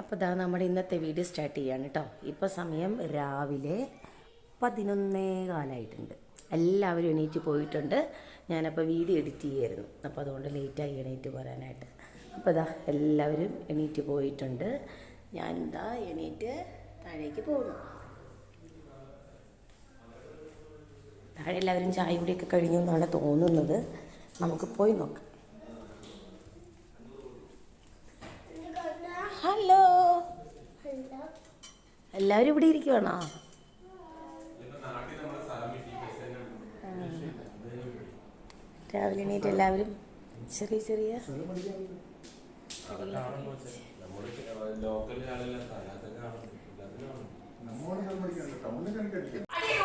അപ്പോൾ ഇതാ നമ്മുടെ ഇന്നത്തെ വീഡിയോ സ്റ്റാർട്ട് ചെയ്യാണ് കേട്ടോ. ഇപ്പോൾ സമയം രാവിലെ പതിനൊന്നേ കാലമായിട്ടുണ്ട് എല്ലാവരും എണീറ്റ് പോയിട്ടുണ്ട്. ഞാനപ്പോൾ വീഡിയോ എഡിറ്റ് ചെയ്യായിരുന്നു. അപ്പോൾ അതുകൊണ്ട് ലേറ്റായി എണീറ്റ് പോരാനായിട്ട്. അപ്പോൾ ഇതാ എല്ലാവരും എണീറ്റ് പോയിട്ടുണ്ട്. ഞാൻ ഇതാ എണീറ്റ് താഴേക്ക് പോകുന്നു താഴെ എല്ലാവരും ചായ കുടിയൊക്കെ കഴിഞ്ഞു എന്നാണ് തോന്നുന്നത്. നമുക്ക് പോയി നോക്കാം. എല്ലാവരും ഇവിടെ ഇരിക്കുവാണോ. രാവിലെ എണീറ്റ് എല്ലാവരും ചെറിയ ചെറിയ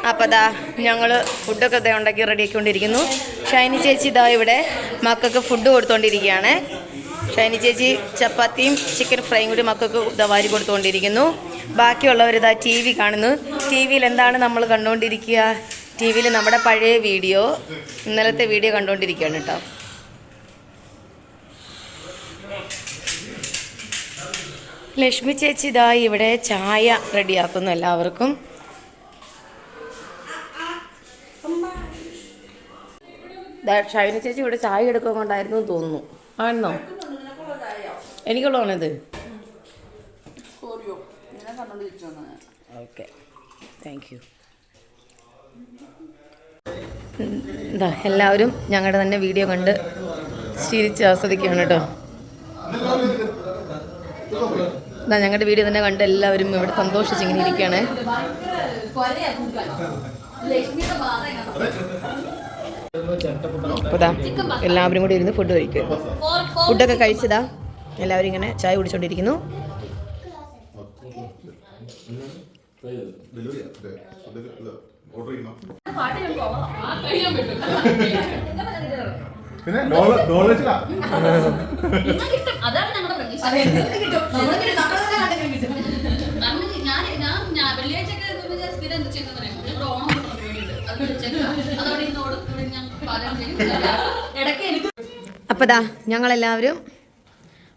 അപ്പോൾ ദാ ഞങ്ങൾ ഫുഡൊക്കെ ഉണ്ടാക്കി റെഡിയാക്കിക്കൊണ്ടിരിക്കുന്നു ഷൈനി ചേച്ചി ഇതാ ഇവിടെ മക്കൾക്ക് ഫുഡ് കൊടുത്തുകൊണ്ടിരിക്കുകയാണ് ഷൈനി ചേച്ചി ചപ്പാത്തിയും ചിക്കൻ ഫ്രൈയും കൂടി മക്കൾക്ക് ഇതാ വാരി കൊടുത്തുകൊണ്ടിരിക്കുന്നു. ബാക്കിയുള്ളവർ ഇതാ ടി വി കാണുന്നു. ടി വിയിൽ എന്താണ് നമ്മൾ കണ്ടുകൊണ്ടിരിക്കുക? ടി വിയിൽ നമ്മുടെ പഴയ വീഡിയോ ഇന്നലത്തെ വീഡിയോ കണ്ടുകൊണ്ടിരിക്കുകയാണ് കേട്ടോ. ലക്ഷ്മി ചേച്ചി ഇതാ ഇവിടെ ചായ റെഡിയാക്കുന്നു എല്ലാവർക്കും. ഷൈന ചേച്ചി ഇവിടെ ചായ എന്ന് തോന്നുന്നു. ആണെന്നോ എനിക്കുള്ളതാണിത്. ഓക്കെ. താങ്ക് യു എന്താ എല്ലാവരും ഞങ്ങളുടെ തന്നെ വീഡിയോ കണ്ട് ശീലിച്ച് ആസ്വദിക്കുകയാണ് കേട്ടോ. എന്താ ഞങ്ങളുടെ വീഡിയോ തന്നെ കണ്ട് എല്ലാവരും ഇവിടെ സന്തോഷിച്ച് ഇങ്ങനെ ഇരിക്കുകയാണ്. അപ്പോൾ എല്ലാവരും കൂടി ഇരുന്ന് ഫുഡ് കഴിക്കും. ഫുഡൊക്കെ കഴിച്ചതാ. എല്ലാവരും ഇങ്ങനെ ചായ കുടിച്ചോണ്ടിരിക്കുന്നു. പിന്നെ ഞാൻ ഞാൻ അപ്പോൾ ദാ ഞങ്ങളെല്ലാവരും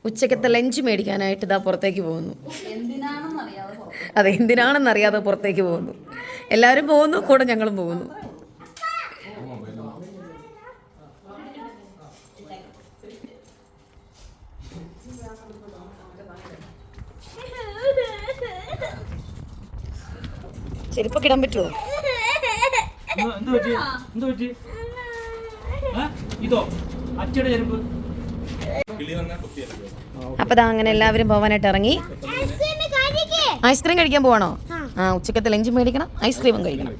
ഉച്ചക്കത്തെ ലഞ്ച് മേടിക്കാനായിട്ട് ഇതാ പുറത്തേക്ക് പോകുന്നു. അതെ എന്തിനാണെന്ന് അറിയാതെ പുറത്തേക്ക് പോകുന്നു. എല്ലാവരും പോകുന്നു കൂടെ ഞങ്ങളും പോകുന്നു. ചെരുപ്പൊക്കെ ഇടാൻ പറ്റുമോ എന്ത് പറ്റി? എന്ത് പറ്റി? ഏ? ഇതോ? അച്ചയുടെ ചെരുപ്പ് അപ്പൊ ദാ അങ്ങനെ എല്ലാവരും പോവാനായിട്ട് ഇറങ്ങി ഐസ്ക്രീം കഴിക്കാൻ പോവാണോ? ആ. ഉച്ചക്കത്തെ ലഞ്ച് മേടിക്കണം ഐസ്ക്രീമും കഴിക്കണം.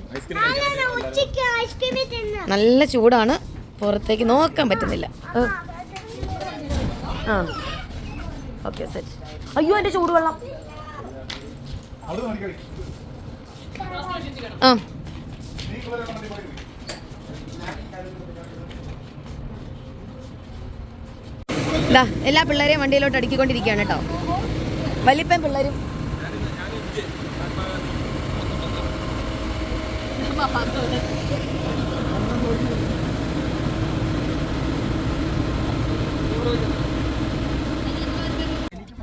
നല്ല ചൂടാണ്. പുറത്തേക്ക് നോക്കാൻ പറ്റുന്നില്ല. ആ. ഓക്കെ സെറ്റ് അയ്യോ എന്റെ ചൂടുവെള്ളം. ആ. ദാ എല്ലാ പിള്ളേരെയും വണ്ടിയിലോട്ട് അടുക്കിക്കൊണ്ടിരിക്കുകയാണ് കേട്ടോ. വലിപ്പം പിള്ളേരും.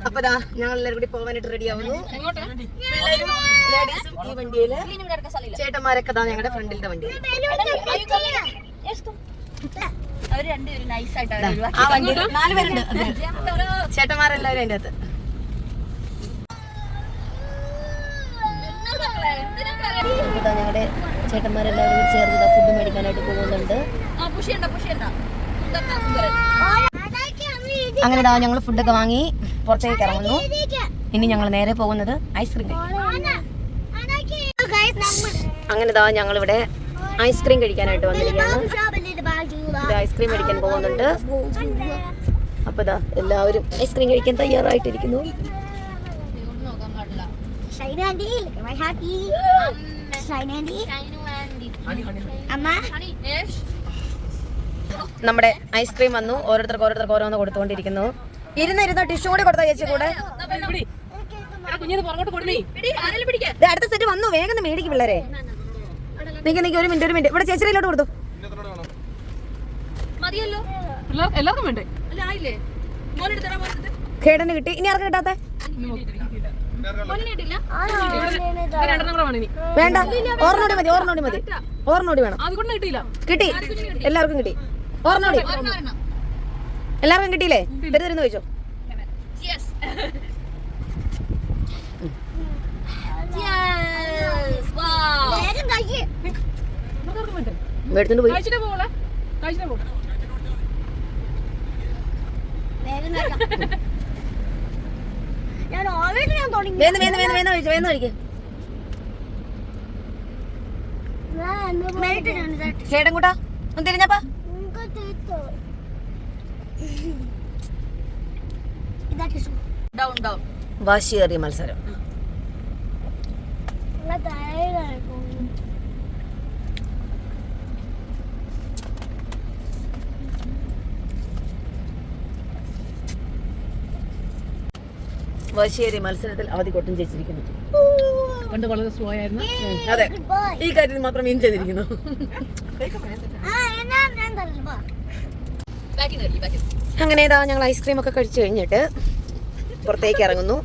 അപ്പൊ ദാ ഞങ്ങൾ എല്ലാവരും കൂടി പോകാനായിട്ട് റെഡി ആവുന്നു. ലേഡീസും ഈ വണ്ടിയിൽ ചേട്ടന്മാരൊക്കെ ദാ ഞങ്ങളുടെ ഫ്രണ്ടിലത്തെ നൈസായിട്ട് ആ വണ്ടി നാല് പേരുണ്ട്. ചേട്ടന്മാരെല്ലാവരും അതിന്റെ അകത്ത്. ഞങ്ങളുടെ ചേട്ടന്മാരെല്ലാവരും കൂടി ചേർന്ന് ഫുഡ് മേടിക്കാനായിട്ട് പോകുന്നുണ്ട്. അങ്ങനെ ഞങ്ങൾ ഞങ്ങൾ ഫുഡൊക്കെ വാങ്ങി. പുറത്തേക്ക് ഇറങ്ങുന്നു. ഇനി ഞങ്ങൾ നേരെ പോകുന്നത് ഐസ്ക്രീം അങ്ങനെ ഇതാ ഞങ്ങൾ ഇവിടെ ഐസ്ക്രീം കഴിക്കാനായിട്ട് വന്നിരിക്കുകയാണ്. ഐസ്ക്രീം മേടിക്കാൻ പോകുന്നുണ്ട്. അപ്പൊ ഇതാ എല്ലാവരും ഐസ്ക്രീം കഴിക്കാൻ തയ്യാറായിട്ടിരിക്കുന്നു. നമ്മുടെ ഐസ്ക്രീം വന്നു. ഓരോരുത്തർക്ക് ഓരോരുത്തർക്ക് ഓരോന്ന് കൊടുത്തുകൊണ്ടിരിക്കുന്നു. ഇരുന്ന് ഇരുന്ന് ടിഷ്യൂ കൂടി കൊടുത്ത ചേച്ചി കൂടെ? അടുത്ത സെറ്റ് വന്നു വേഗം മേടിക്കും പിള്ളേരെ. നിക്ക് നിക്ക് ഒരു മിനിറ്റ് ഒരു മിനിറ്റ് ഇവിടെ ചേച്ചിയിലോട്ട് കൊടുത്തു. മതിയല്ലോ. എല്ലാവർക്കും വേണ്ടേ? കേടന് കിട്ടി. ഇനി ആർക്കും കിട്ടാത്ത? വേണ്ട. ഓർണോടി മതി ഓർണോടി മതി. ഓർണോടി വേണം. കിട്ടി. എല്ലാവർക്കും കിട്ടി. ഓർണോടി എല്ലാവർക്കും കിട്ടിയില്ലേ വരുന്നിരുന്ന് ചോദിച്ചോ Yes. Yes. Wow. വേഗം കഴിക്ക്. എടുത്തോണ്ട് പോയി. ഞാൻ ഓൾറെഡി ഞാൻ തുടങ്ങി കഴിച്ചു കഴിക്കും. ചേട്ടൻ കൂട്ടാ ഒന്ന് തിരിഞ്ഞപ്പാ വാശിയേറിയ മത്സരം. വശേരി മത്സരത്തിൽ അവധി കൊട്ടും ചേച്ചിരിക്കുന്നു പണ്ട് വളരെ സ്ലോ ആയിരുന്നു. അതെ. ഈ കാര്യത്തിൽ മാത്രം മീൻ ചെയ്തിരിക്കുന്നു. അങ്ങനെ ഇതാ ഞങ്ങൾ ഐസ്ക്രീം ഒക്കെ കഴിച്ചു കഴിഞ്ഞിട്ട് പുറത്തേക്ക് ഇറങ്ങുന്നു.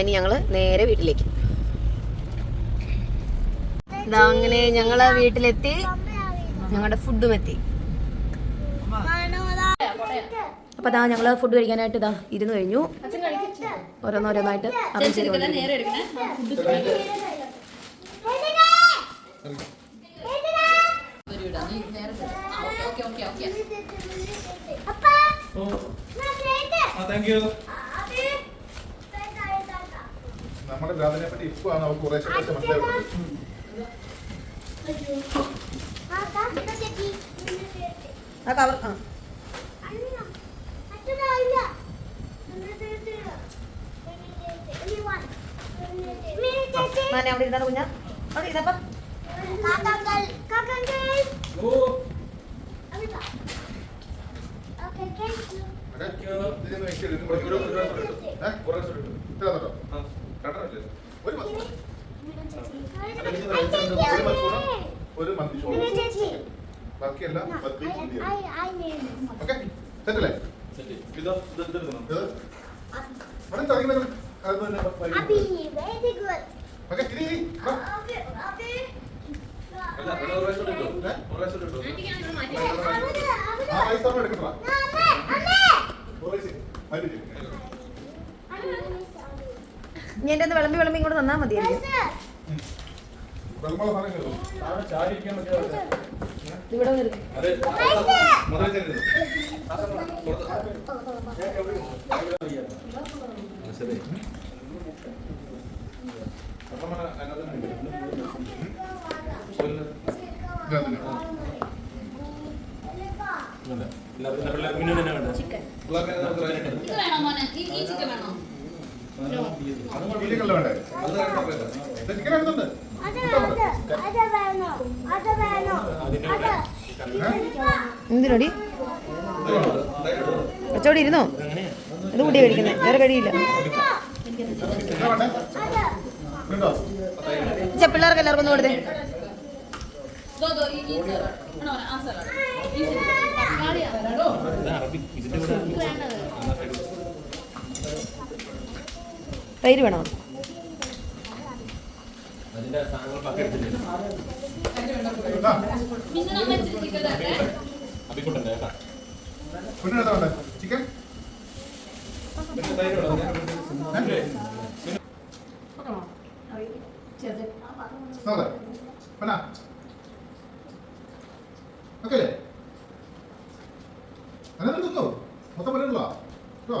ഇനി ഞങ്ങൾ നേരെ വീട്ടിലേക്ക്. അങ്ങനെ ഞങ്ങൾ വീട്ടിലെത്തി. ഞങ്ങളുടെ ഫുഡും എത്തി. അപ്പൊ അതാ ഞങ്ങൾ ഫുഡ് കഴിക്കാനായിട്ട് ഇതാ ഇരുന്ന് കഴിഞ്ഞു. ഓരോന്നോരോന്നായിട്ട്. ഒരു ആ കവർ നേരെ മതി. അവിടെ ഇരുന്നാണ് കുഞ്ഞ. അവിടെ മണിക്കൂറ്, ഒരു മന്തി. ബാക്കിയെല്ലാം ഓക്കെ. സെറ്റല്ലേ? ഇതോ ഇത് ഇത്. ഇത് അത് തന്നെ bye. Abby, very good. Okay ഇരി ഇരി വാ. Okay, Abby. അല്ല, ഇവിടെ ഒരു പ്രാവശ്യം എടുത്തോ. ഏ? ഒരു പ്രാവശ്യം എടുത്തോ. അവിടെ, അവിടെ. ആ ഐസ് അവിടെ എടുക്കട്ടാ അമ്മേ, അമ്മേ. ഒരു പ്രാവശ്യം മാറ്റി ചെയ്യ്. ഇനി എന്റെ ഒന്ന് വിളമ്പി വിളമ്പി ഇങ്ങോട്ട് തന്നാ മതിയായിരിക്കും വെള്ളമുള്ള സാധനം കേട്ടോ. ഇവിടെ വന്ന് ഇരിക്ക്. അതെ. മധുരം ചേരുന്നത്. അതിനകത്ത് വിളമ്പി പിള്ളേർക്ക് അതിനകത്ത് റൈസ് ഉണ്ട്. ഇത് വേണോ മോനെ? ഈ ചിക്കൻ വേണോ? എന്തിനോടി കച്ചവടി ഇരുന്നോ ഇത് കൂടി കഴിക്കുന്നത് വേറെ കഴിയില്ല പിള്ളേർക്ക് എല്ലാവർക്കും ഒന്ന് കൊടുത്തേ ദോ, ദോ, ഈ- ഈ salad. ആണോ മോനെ? ആ salad. ഈ salad. തക്കാളിയാ വേണോ? തൈര് വേണോ ആ, പിന്നെ നമ്മ ഇച്ചിരി chicken തരട്ടെ? കുഞ്ഞിനെന്താ വേണോ. ചിക്കൻ? ഓക്കേ അല്ലേ? അതിനകത്ത് തിന്നോ? മൊത്തം പറയുന്നുള്ളോ കേട്ടോ?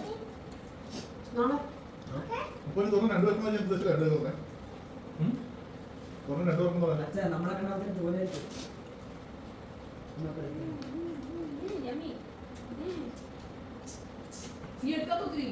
അപ്പോൾ ഇത് തുറന്ന് രണ്ട് പേർക്കും ഞാൻ ഉദ്ദേശിച്ചില്ല രണ്ട് തുറന്നേ തുറന്ന് രണ്ട് പേർക്കും തുറന്നേ നീ എടുക്കാത്ത ഒത്തിരി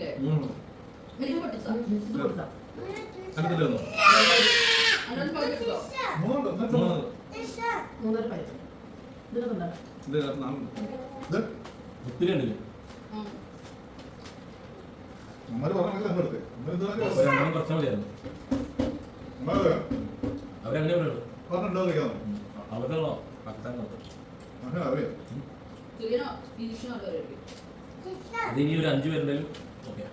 ചെറിയനോ ഇരിക്കണോ വരെ. അത് ഇനി ഒരു അഞ്ചു പേരുണ്ടെങ്കിലും ഓക്കെ.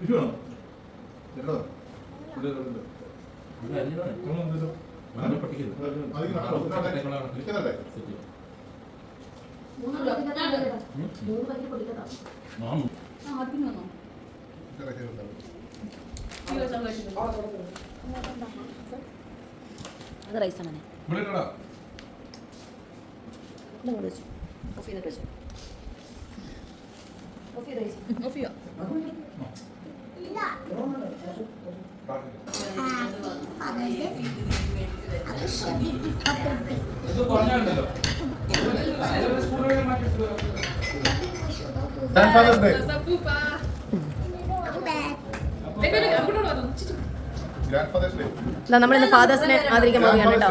ഇത് അത് ഇവിടെ ഇട്ടോടാ. ഇങ്ങോട്ട് വെച്ചു. ഓഫ് ചെയ്തിട്ട് വെച്ചു. ഓഫ് ചെയ്ത് ഓഫ് ചെയ്യാം ഇത് പറഞ്ഞാലുണ്ടല്ലോ Grandfather's Day. Grandfather's Day. നമ്മളിന്ന് ഫാദേഴ്സിനെ ആദരിക്കാൻ പോവുകയാണ് കേട്ടോ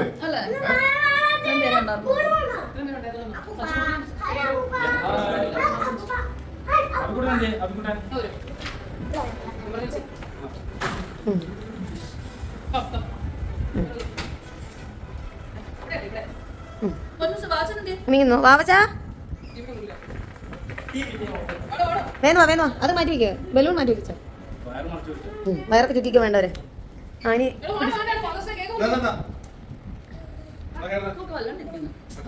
Grandfather's Day. നീങ്ങുന്നു. വാവച്ചാ വേണോ വേണോ? അത് മാറ്റി വയ്ക്കുക ബലൂൺ മാറ്റി വെച്ചോ. വയറൊക്കെ ചുറ്റിക്ക് വേണ്ടവരെ. ആ ഇനി.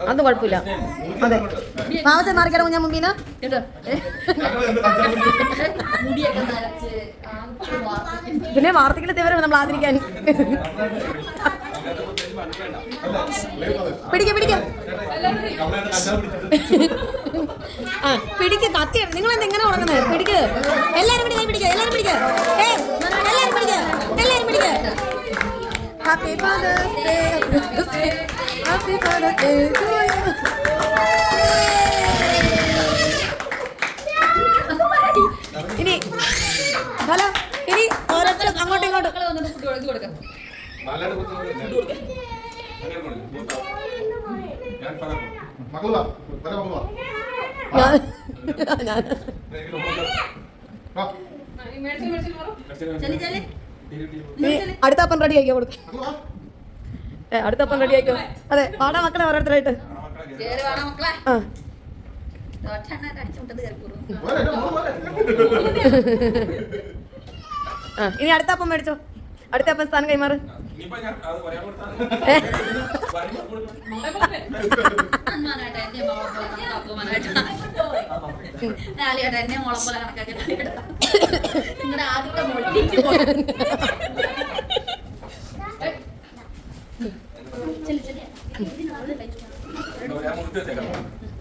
ആ, കുഴപ്പമില്ല. അതെ. വാവച്ച മാറിക്കട ഞാൻ വാർത്തിട്ട് പിന്നെ വാർത്തകളെത്തിയവരെ നമ്മൾ ആദരിക്കാൻ. പിടിക്ക പിടിക്ക. ആ പിടിക്ക് കത്തി. നിങ്ങൾ എന്താ ഇങ്ങനെ ഉറങ്ങുന്നത് പിടിക്ക്. എല്ലാരും പിടിക്ക പിടിക്ക. എല്ലാരും പിടിക്ക. എല്ലാരും പിടിക്ക. എല്ലാരും പിടിക്ക. Happy father's day happy father's day to ഇനി ഹലോ ഇനി ഓരോരുത്തരും അങ്ങോട്ടും ഇങ്ങോട്ടും മക്കളെ വന്നിട്ട് ഫുഡ് കൊടുത്ത് കൊടുക്കാം നല്ലതായിട്ട് കുത്തുന്നത് Grandfather. മക്കൾ വാ. വരെ മക്കൾ വാ. ഞാൻ ഞാൻ വാ. ചെല്ലി ചെല്ലി ഇനി അടുത്ത അപ്പം റെഡി ആക്കിയോ കൊടുക്ക. അടുത്ത അപ്പം റെഡി ആക്കിയോ? അതെ പാടാ മക്കളെ ഓരോരുത്തരായിട്ട്. ആ. ഇനി അടുത്ത അപ്പം മേടിച്ചോ. അടുത്ത അപ്പം സ്ഥാനം കൈമാറ്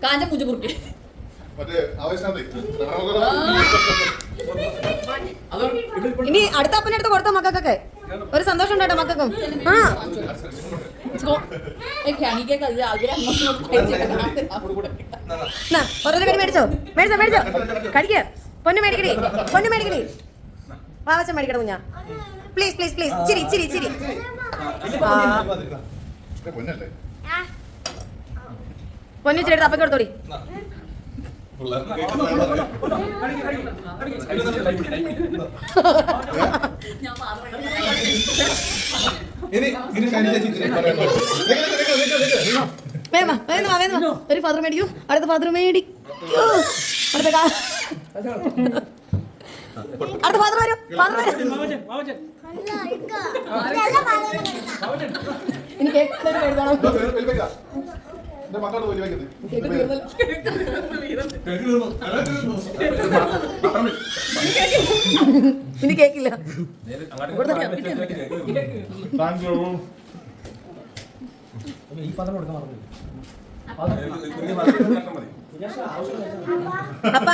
കാഞ്ച മുഞ്ചു കുറുക്കി. മറ്റേ ആവേശാന്തേ. ഇനി അടുത്ത അപ്പനടുത്ത് അടുത്ത് കൊടുത്തോ മക്കൾക്കൊക്കെ? ഒരു സന്തോഷം ഉണ്ടാട്ടോ മക്കൾക്കും. ആ. ഓരോരോ കടി മേടിച്ചോ? മേടിച്ചോ മേടിച്ചോ? കഴിക്ക പൊന്നു മേടിക്കടി പൊന്നു മേടിക്കടി. പാവച്ച മേടിക്കണം കുഞ്ഞാ. പ്ലീസ് പ്ലീസ് പ്ലീസ് ചിരി ചിരി ചിരി. പൊന്നു ചിരി എടുത്ത് അപ്പയ്ക്ക് കൊടുത്തോടി. പിള്ളേർക്ക് കേൾക്കുന്ന ഞാൻ ഇനി ഇനി ഷൈനി ചേച്ചി ഇച്ചിരി പറയാനുള്ളത്. നിക്ക്, നിക്ക്, നിക്ക്, നിക്ക്, നിക്ക്, നിക്ക്. വേഗം വാ, വേഗം വാ, വേഗം വാ. ഒരു ഫാദർ മേടിക്കൂ. അടുത്ത ഫാദർ മേടിക്കൂ. അടുത്ത അടുത്ത ഫാദർ വരൂ. ഫാദർ വരൂ. ഇനി കേക്ക് എഴുതണം. എന്റെ മക്കളോട്. ഇനി കേക്കില്ല ഈ കൊടുക്കാൻ അപ്പ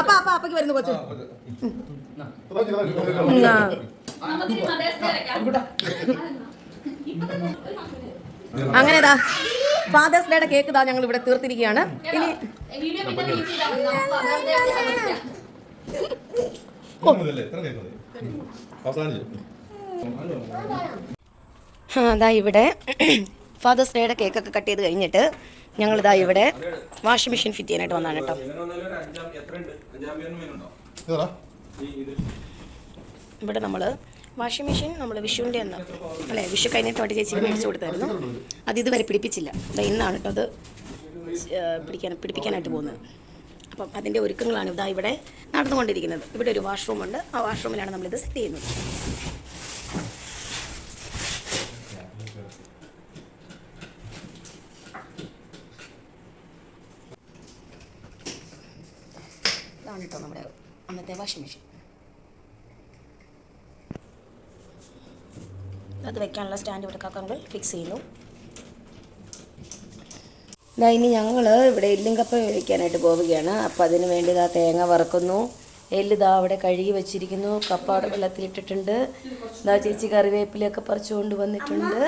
അപ്പ അപ്പ അപ്പക്ക് വരുന്നു കൊച്ചു. അതാ ഇതാ ഫാദേഴ്സ് ഡേയുടെ കേക്ക് താ ഞങ്ങൾ ഇവിടെ തീർത്തിരിക്കുകയാണ്. ഇനി അതാ ഇവിടെ ഫാദേഴ്സ് ഡേയുടെ കേക്കൊക്കെ കട്ട് ചെയ്ത് കഴിഞ്ഞിട്ട് ഞങ്ങളിതാ ഇവിടെ വാഷിംഗ് മെഷീൻ ഫിറ്റ് ചെയ്യാനായിട്ട് വന്നാണ് കേട്ടോ. ഇതാ ഇവിടെ നമ്മൾ വാഷിംഗ് മെഷീൻ നമ്മൾ വിഷുവിന്റെ അന്ന്. അല്ലേ? വിഷു കഴിഞ്ഞിട്ട് വണ്ടി ചേച്ചി മേടിച്ച് കൊടുത്തായിരുന്നു. അത് ഇതുവരെ പിടിപ്പിച്ചില്ല. ദാ ഇന്നാണ് കേട്ടോ അത് പിടിക്കാൻ പിടിപ്പിക്കാനായിട്ട് പോകുന്നത്. അപ്പം അതിന്റെ ഒരുക്കങ്ങളാണ് ഇതാ ഇവിടെ നടന്നുകൊണ്ടിരിക്കുന്നത്. ഇവിടെ ഒരു വാഷ്റൂം ഉണ്ട് ആ വാഷ്റൂമിലാണ് നമ്മളിത് സെറ്റ് ചെയ്യുന്നത്. ഇതാണ് കേട്ടോ നമ്മുടെ അന്നത്തെ വാഷിംഗ് മെഷീൻ. അത് വെക്കാനുള്ള സ്റ്റാൻഡ് ഇവിടെ കക്കങ്ങൾ ഫിക്സ് ചെയ്യുന്നു. ഇതാ ഇനി ഞങ്ങൾ ഇവിടെ എല്ലും കപ്പ വേവിക്കാനായിട്ട് പോവുകയാണ്. അപ്പം അതിന് വേണ്ടി ഇതാ തേങ്ങ വറക്കുന്നു. എല്ല് ഇതാ അവിടെ കഴുകി വെച്ചിരിക്കുന്നു. കപ്പ അവിടെ വെള്ളത്തിലിട്ടിട്ടുണ്ട്. ഇതാ ചേച്ചി കറിവേപ്പിലയൊക്കെ പറിച്ചുകൊണ്ട് വന്നിട്ടുണ്ട്.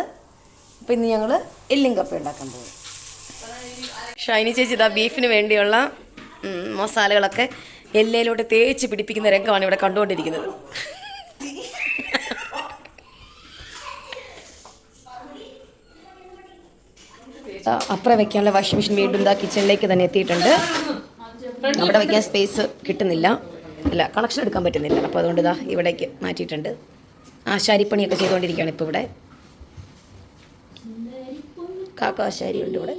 അപ്പം ഇന്ന് ഞങ്ങൾ എല്ലും കപ്പ ഉണ്ടാക്കാൻ പോകും ഷൈനി ചേച്ചി ഇതാ ബീഫിന് വേണ്ടിയുള്ള മസാലകളൊക്കെ എല്ലയിലോട്ട് തേച്ച് പിടിപ്പിക്കുന്ന രംഗമാണ് ഇവിടെ കണ്ടുകൊണ്ടിരിക്കുന്നത്. ആ, അപ്പുറം വെക്കാനുള്ള വാഷിംഗ് മെഷീൻ വീണ്ടും ഇതാ കിച്ചണിലേക്ക് തന്നെ എത്തിയിട്ടുണ്ട്. അവിടെ വയ്ക്കാൻ സ്പേസ് കിട്ടുന്നില്ല. അല്ല കളക്ഷൻ എടുക്കാൻ പറ്റുന്നില്ല. അപ്പോൾ അതുകൊണ്ട് ഇതാ ഇവിടേക്ക് മാറ്റിയിട്ടുണ്ട്. ആശാരിപ്പണിയൊക്കെ ചെയ്തുകൊണ്ടിരിക്കുകയാണ് ഇപ്പോൾ ഇവിടെ. കാക്ക ആശാരി ഉണ്ട് ഇവിടെ.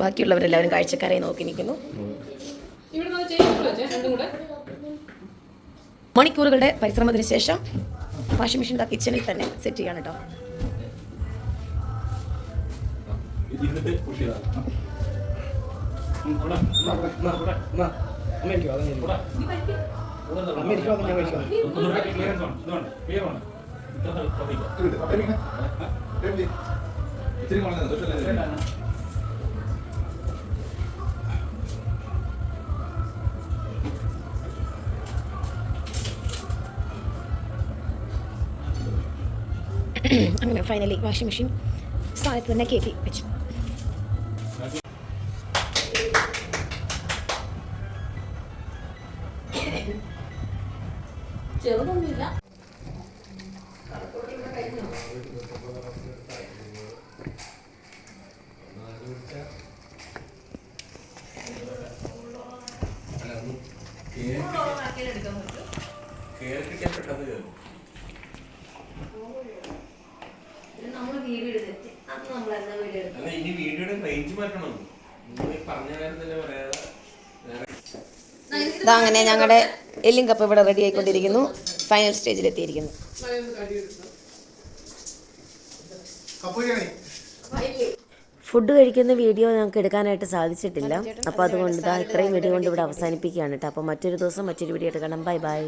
ബാക്കിയുള്ളവരെല്ലാവരും കാഴ്ചക്കാരെ നോക്കി നിൽക്കുന്നു. മണിക്കൂറുകളുടെ പരിശ്രമത്തിന് ശേഷം വാഷിംഗ് മെഷീൻ കിച്ചണിൽ തന്നെ സെറ്റ് ചെയ്യാണ് കേട്ടോ ഇരുന്നിട്ട് പുഷ് ചെയ്താൽ അമേരിക്ക അതാ അമേരിക്ക അതാ ഞാൻ കഴിക്കാം ക്ലിയറൻസ് ആണ് ഇതുണ്ട് ക്ലിയർ ആണ്? ഇച്ചിരി കളഞ്ഞത് ദോഷമല്ലേ? അങ്ങനെ ഫൈനലി വാഷിംഗ് മെഷീൻ സ്ഥാനത്ത് തന്നെ കയറ്റി വെച്ചു ഇനി വീഡിയോയുടെ റേഞ്ച് മാറ്റണം. പറഞ്ഞ കാര്യം തന്നെ പറയാതെ അങ്ങനെ ഞങ്ങളുടെ എല്ലിംഗ് കപ്പ് ഇവിടെ റെഡി ആയിക്കൊണ്ടിരിക്കുന്നു. ഫൈനൽ സ്റ്റേജിൽ എത്തിയിരിക്കുന്നു കപ്പ ബിരിയാണി. ഫുഡ് കഴിക്കുന്ന വീഡിയോ ഞങ്ങൾക്ക് എടുക്കാനായിട്ട് സാധിച്ചിട്ടില്ല. അപ്പോൾ അതുകൊണ്ട് ഇതാ ഇത്രയും വീഡിയോ കൊണ്ട് ഇവിടെ അവസാനിപ്പിക്കുകയാണ് കേട്ടോ. അപ്പോൾ മറ്റൊരു ദിവസം മറ്റൊരു വീഡിയോ എടുക്കണം. Bye bye.